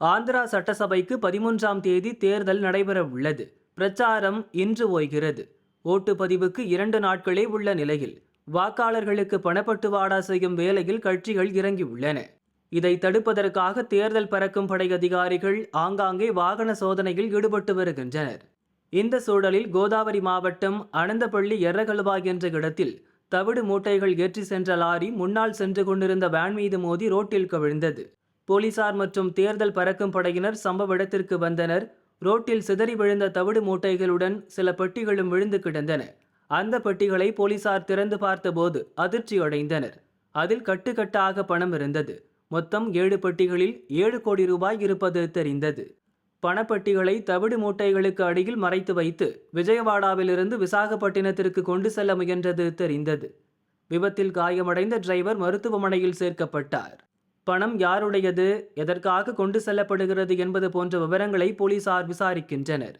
ஆந்திரா சட்டசபைக்கு பதிமூன்றாம் தேதி தேர்தல் நடைபெற உள்ளது பிரச்சாரம் இன்று ஓய்கிறது. ஓட்டுப்பதிவுக்கு இரண்டு நாட்களே உள்ள நிலையில் வாக்காளர்களுக்கு பணப்பட்டுவாடா செய்யும் வேலையில் கட்சிகள் இறங்கியுள்ளன. இதை தடுப்பதற்காக தேர்தல் பறக்கும் படை அதிகாரிகள் ஆங்காங்கே வாகன சோதனையில் ஈடுபட்டு வருகின்றனர். இந்த சூழலில் கோதாவரி மாவட்டம் அனந்தப்பள்ளி எர்ரகலுவா என்ற இடத்தில் தவிடு மூட்டைகள் ஏற்றி சென்ற லாரி முன்னால் சென்று கொண்டிருந்த வேன் மீது மோதி ரோட்டில் கவிழ்ந்தது. போலீசார் மற்றும் தேர்தல் பறக்கும் படையினர் சம்பவ இடத்திற்கு வந்தனர். ரோட்டில் சிதறி விழுந்த தவிடு மூட்டைகளுடன் சில பெட்டிகளும் விழுந்து கிடந்தன. அந்த பெட்டிகளை போலீசார் திறந்து பார்த்தபோது அதிர்ச்சியடைந்தனர். அதில் கட்டுக்கட்டாக பணம் இருந்தது. மொத்தம் ஏழு பெட்டிகளில் ஏழு கோடி ரூபாய் இருப்பது தெரிந்தது. பணப்பெட்டிகளை தவிடு மூட்டைகளுக்கு அடியில் மறைத்து வைத்து விஜயவாடாவிலிருந்து விசாகப்பட்டினத்திற்கு கொண்டு செல்ல முயன்றது தெரிந்தது. விபத்தில் காயமடைந்த டிரைவர் மருத்துவமனையில் சேர்க்கப்பட்டார். பணம் யாருடையது? எதற்காக கொண்டு செல்லப்படுகிறது என்பது போன்ற விவரங்களை போலீசார் விசாரிக்கின்றனர்.